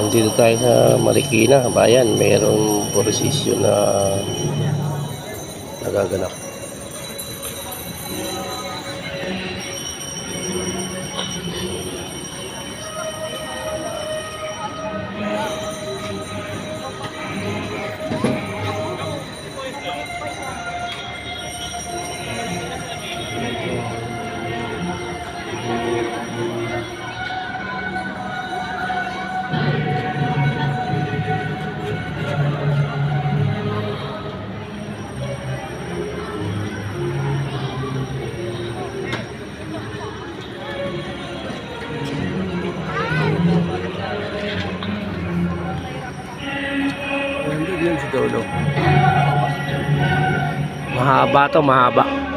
Nandito tayo sa Marikina, bayan. Mayroong prosesyo na nagaganap. Yun si Dolo. Mahaba to, mahaba.